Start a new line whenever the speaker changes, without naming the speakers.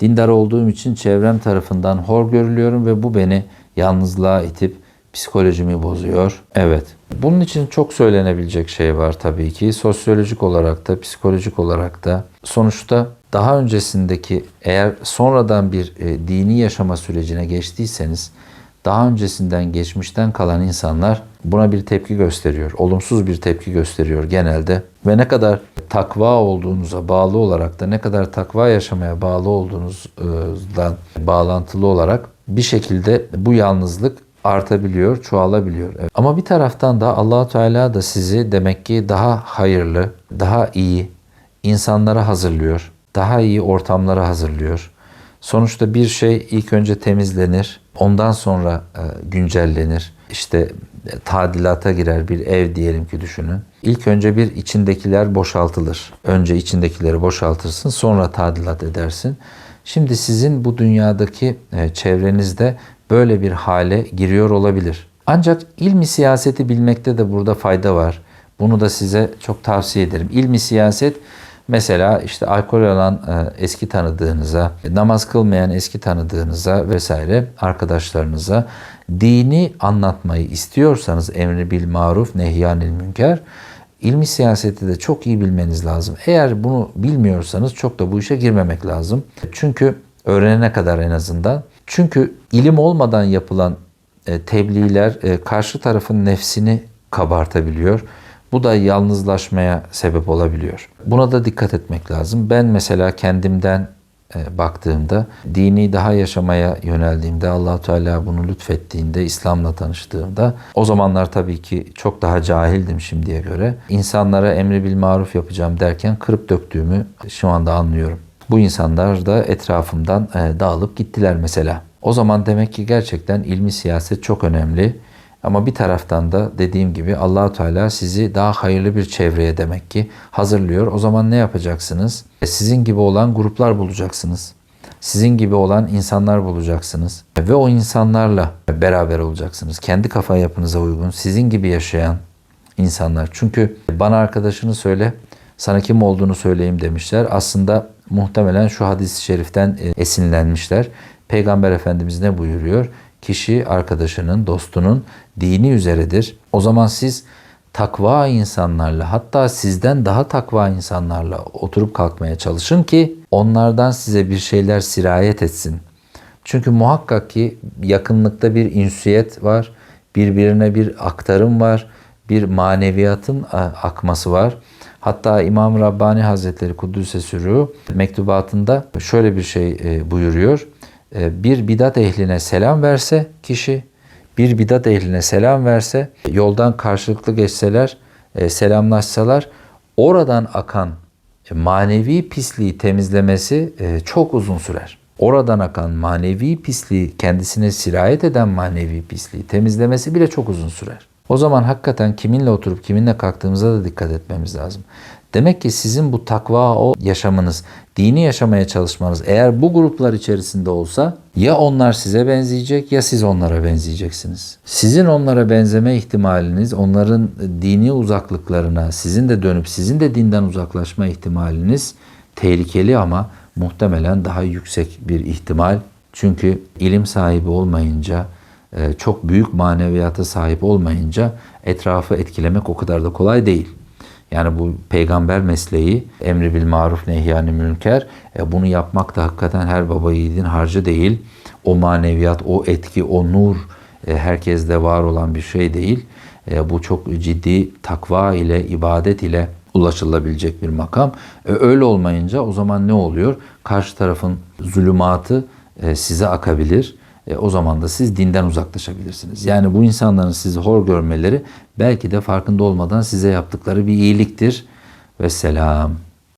Dindar olduğum için çevrem tarafından hor görülüyorum ve bu beni yalnızlığa itip psikolojimi bozuyor. Evet. Bunun için çok söylenebilecek şey var tabii ki. Sosyolojik olarak da, psikolojik olarak da. Sonuçta daha öncesindeki eğer sonradan bir e, dini yaşama sürecine geçtiyseniz daha öncesinden geçmişten kalan insanlar buna bir tepki gösteriyor. Olumsuz bir tepki gösteriyor genelde. Ve ne kadar takva olduğunuza bağlı olarak da ne kadar takva yaşamaya bağlı olduğunuzdan bağlantılı olarak bir şekilde bu yalnızlık artabiliyor, çoğalabiliyor. Evet. Ama bir taraftan da Allahu Teala da sizi demek ki daha hayırlı, daha iyi insanlara hazırlıyor. Daha iyi ortamlara hazırlıyor. Sonuçta bir şey ilk önce temizlenir, ondan sonra e, güncellenir. İşte e, tadilata girer bir ev diyelim ki düşünün. İlk önce bir içindekiler boşaltılır. Önce içindekileri boşaltırsın, sonra tadilat edersin. Şimdi sizin bu dünyadaki e, çevrenizde böyle bir hale giriyor olabilir. Ancak ilmi siyaseti bilmekte de burada fayda var. Bunu da size çok tavsiye ederim. İlmi siyaset Mesela işte alkol alan e, eski tanıdığınıza, namaz kılmayan eski tanıdığınıza vesaire arkadaşlarınıza dini anlatmayı istiyorsanız emri bil maruf nehyanil münker ilmi siyaseti de çok iyi bilmeniz lazım. Eğer bunu bilmiyorsanız çok da bu işe girmemek lazım. Çünkü öğrenene kadar en azından. Çünkü ilim olmadan yapılan e, tebliğler e, karşı tarafın nefsini kabartabiliyor. Bu da yalnızlaşmaya sebep olabiliyor. Buna da dikkat etmek lazım. Ben mesela kendimden e, baktığımda, dini daha yaşamaya yöneldiğimde, allah Teala bunu lütfettiğinde, İslam'la tanıştığımda, o zamanlar tabii ki çok daha cahildim şimdiye göre. İnsanlara emri bil maruf yapacağım derken kırıp döktüğümü şu anda anlıyorum. Bu insanlar da etrafımdan e, dağılıp gittiler mesela. O zaman demek ki gerçekten ilmi siyaset çok önemli. Ama bir taraftan da dediğim gibi allah Teala sizi daha hayırlı bir çevreye demek ki hazırlıyor. O zaman ne yapacaksınız? E, sizin gibi olan gruplar bulacaksınız. Sizin gibi olan insanlar bulacaksınız. Ve o insanlarla beraber olacaksınız. Kendi kafa yapınıza uygun, sizin gibi yaşayan insanlar. Çünkü bana arkadaşını söyle, sana kim olduğunu söyleyeyim demişler. Aslında muhtemelen şu hadis-i şeriften e, esinlenmişler. Peygamber Efendimiz ne buyuruyor? Kişi arkadaşının, dostunun dini üzeredir. O zaman siz takva insanlarla hatta sizden daha takva insanlarla oturup kalkmaya çalışın ki onlardan size bir şeyler sirayet etsin. Çünkü muhakkak ki yakınlıkta bir insiyet var, birbirine bir aktarım var, bir maneviyatın akması var. Hatta İmam Rabbani Hazretleri Kuddüs'e sürü mektubatında şöyle bir şey e, buyuruyor. E, bir bidat ehline selam verse kişi, bir bidat ehline selam verse, yoldan karşılıklı geçseler, e, selamlaşsalar, oradan akan manevi pisliği temizlemesi e, çok uzun sürer. Oradan akan manevi pisliği, kendisine sirayet eden manevi pisliği temizlemesi bile çok uzun sürer. O zaman hakikaten kiminle oturup kiminle kalktığımıza da dikkat etmemiz lazım. Demek ki sizin bu takva o yaşamınız, dini yaşamaya çalışmanız eğer bu gruplar içerisinde olsa ya onlar size benzeyecek ya siz onlara benzeyeceksiniz. Sizin onlara benzeme ihtimaliniz, onların dini uzaklıklarına sizin de dönüp sizin de dinden uzaklaşma ihtimaliniz tehlikeli ama muhtemelen daha yüksek bir ihtimal. Çünkü ilim sahibi olmayınca, e, çok büyük maneviyata sahip olmayınca etrafı etkilemek o kadar da kolay değil. Yani bu peygamber mesleği emri bil maruf nehyani münker e, bunu yapmak da hakikaten her baba yiğidin harcı değil. O maneviyat, o etki, o nur e, herkeste var olan bir şey değil. E, bu çok ciddi takva ile, ibadet ile ulaşılabilecek bir makam. E, öyle olmayınca o zaman ne oluyor? Karşı tarafın zulümatı e, size akabilir e, o zaman da siz dinden uzaklaşabilirsiniz. Yani bu insanların sizi hor görmeleri belki de farkında olmadan size yaptıkları bir iyiliktir. Ve selam.